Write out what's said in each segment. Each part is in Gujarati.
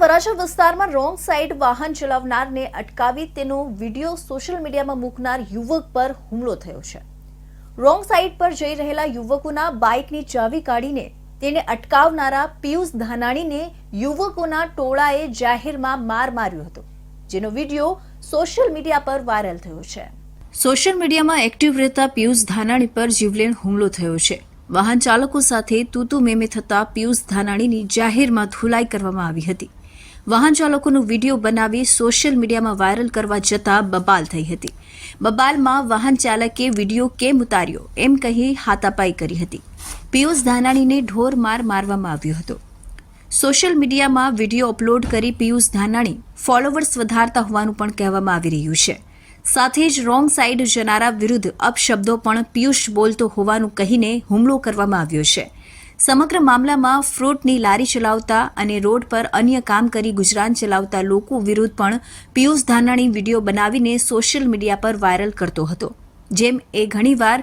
વરાછા વિસ્તારમાં રોંગ સાઈડ વાહન ચલાવનારને અટકાવી તેનો વીડિયો સોશિયલ મીડિયામાં મૂકનાર યુવક પર હુમલો થયો છે. રોંગ સાઈડ પર જઈ રહેલા યુવકોના બાઇકની ચાવી કાઢીને તેને અટકાવનારા પિયુષ ધાનાણીને યુવકોના ટોળાએ જાહેરમાં માર માર્યો હતો, જેનો વીડિયો સોશિયલ મીડિયા પર વાયરલ થયો છે. સોશિયલ મીડિયામાં એક્ટિવ રહેતા પિયુષ ધાનાણી પર જીવલેણ હુમલો થયો છે. વાહન ચાલકો સાથે તૂતુ મેમે થતા પિયુષ ધાનાણીની જાહેરમાં ધુલાઈ કરવામાં આવી હતી. વાહન ચાલકોનો વીડિયો બનાવી સોશિયલ મીડિયામાં વાયરલ કરવા જતાં બબાલ થઈ હતી. બબાલમાં વાહન ચાલકે વીડિયો કેમ ઉતાર્યો એમ કહી હાથાપાઈ કરી હતી. પિયુષ ધાનાણીને ઢોર માર મારવામાં આવ્યો હતો. સોશિયલ મીડિયામાં વીડિયો અપલોડ કરી પિયુષ ધાનાણી ફોલોવર્સ વધારતા હોવાનું પણ કહેવામાં આવી રહ્યું છે. સાથે જ રોંગ સાઈડ જનારા વિરુદ્ધ અપશબ્દો પણ પિયુષ બોલતો હોવાનું કહીને હુમલો કરવામાં આવ્યો છે. સમગ્ર મામલામાં ફ્રૂટની લારી ચલાવતા અને રોડ પર અન્ય કામ કરી ગુજરાન ચલાવતા લોકો વિરુદ્ધ પણ પિયુષ ધાનાણી વીડિયો બનાવીને સોશિયલ મીડિયા પર વાયરલ કરતો હતો. જેમ એ ઘણીવાર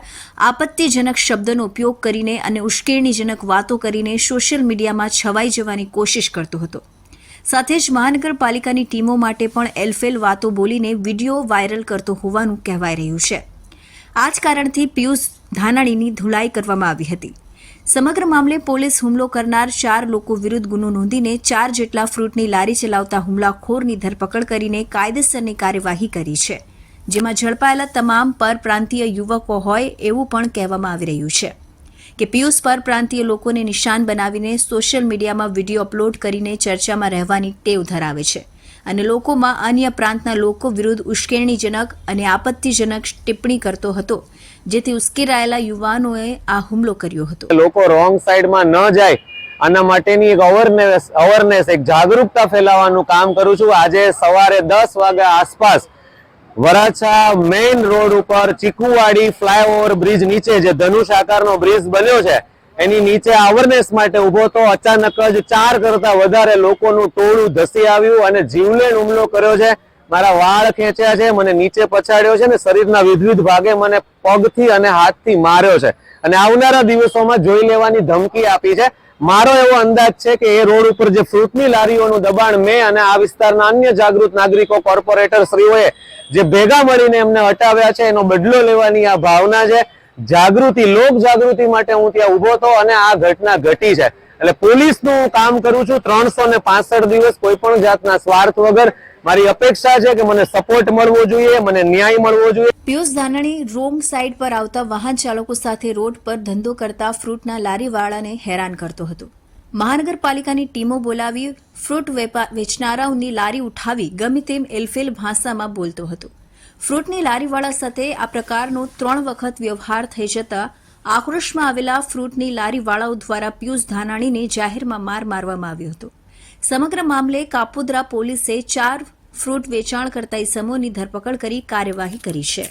આપત્તિજનક શબ્દનો ઉપયોગ કરીને અને ઉશ્કેરણીજનક વાતો કરીને સોશિયલ મીડિયામાં છવાઈ જવાની કોશિશ કરતો હતો. સાથે જ મહાનગરપાલિકાની ટીમો માટે પણ એલફેલ વાતો બોલીને વીડિયો વાયરલ કરતો હોવાનું કહેવાઈ રહ્યું છે. આ જ કારણથી પિયુષ ધાનાણીની ધુલાઈ કરવામાં આવી હતી. સમગ્ર મામલે પોલીસ હુમલો કરનાર ચાર લોકો વિરુદ્ધ ગુનો નોંધીને ચાર જેટલા ફ્રૂટની લારી ચલાવતા હુમલાખોરની ધરપકડ કરીને કાયદેસરની કાર્યવાહી કરી છે, જેમાં ઝડપાયેલા તમામ પરપ્રાંતીય યુવકો હોય એવું પણ કહેવામાં આવી રહ્યું છે કે પિયુષ પરપ્રાંતીય લોકોને નિશાન બનાવીને સોશિયલ મીડિયામાં વીડિયો અપલોડ કરીને ચર્ચામાં રહેવાની ટેવ ધરાવે છે. અને લોકોમાં અન્ય પ્રાંતના લોકો વિરુદ્ધ ઉશ્કેરણીજનક અને આપત્તિજનક ટિપ્પણી કરતો હતો, જેથી ઉશ્કેરાયેલા યુવાનોએ આ હુમલો કર્યો હતો. લોકો રોંગ સાઈડમાં ન જાય, આના માટેની એક અવેરનેસ અવેરનેસ એક જાગૃતતા ફેલાવવાનું કામ કરું છું. આજે સવારે દસ વાગ્યા આસપાસ વરાછા મેઇન રોડ ઉપર ચીકુવાડી ફ્લાયઓવર બ્રિજ નીચે, જે ધનુષ આકારનો બ્રિજ બન્યો છે એની નીચે અવેરનેસ માટે ઊભો હતો. અચાનક જ ચાર કરતા વધારે લોકોનું ટોળું ધસી આવ્યું અને જીવલેણ હુમલો કર્યો છે. મારા વાળ ખેંચ્યા છે, મને નીચે પછાડ્યો છે ને શરીરના વિવિધ ભાગે મને પગથી અને હાથથી માર્યો છે. અને આવનારા દિવસોમાં જોઈ લેવાની ધમકી આપી છે. મારો એવો અંદાજ છે કે એ રોડ ઉપર જે ફ્રૂટની લારીઓનું દબાણ મેં અને આ વિસ્તારના અન્ય જાગૃત નાગરિકો કોર્પોરેટર શ્રીઓએ જે ભેગા મળીને એમને હટાવ્યા છે, એનો બદલો લેવાની આ ભાવના છે. જાગૃતિ, લોક જાગૃતિ માટે હું ત્યાં ઊભો હતો અને આ ઘટના ઘટી છે. એટલે પોલીસનું કામ કરું છું, ત્રણસો ને પાસઠ દિવસ કોઈ પણ જાતના સ્વાર્થ વગર. મારી અપેક્ષા છે કે મને સપોર્ટ મળવો જોઈએ, મને ન્યાય મળવો જોઈએ. પિયુષ ધાનાણી રોંગ સાઈડ પર આવતા વાહન ચાલકો સાથે રોડ પર ધંધો કરતા ફ્રૂટના લારીવાળાને હેરાન કરતો હતો. મહાનગરપાલિકાની ટીમો બોલાવી ફ્રૂટ વેચનારાઓની લારી ઉઠાવી ગમે તેમ એલફેલ ભાષામાં બોલતો હતો. ફ્રૂટની લારીવાળા સાથે આ પ્રકારનો ત્રણ વખત વ્યવહાર થઈ જતા આક્રોશમાં આવેલા ફ્રૂટની લારીવાળાઓ દ્વારા પિયુષ ધાનાણીને જાહેરમાં માર મારવામાં આવ્યો હતો. સમગ્ર મામલે કાપોદ્રા પોલીસે ચાર ફ્રૂટ વેચાણ કરતા ઇસમોની ધરપકડ કરી કાર્યવાહી કરી છે.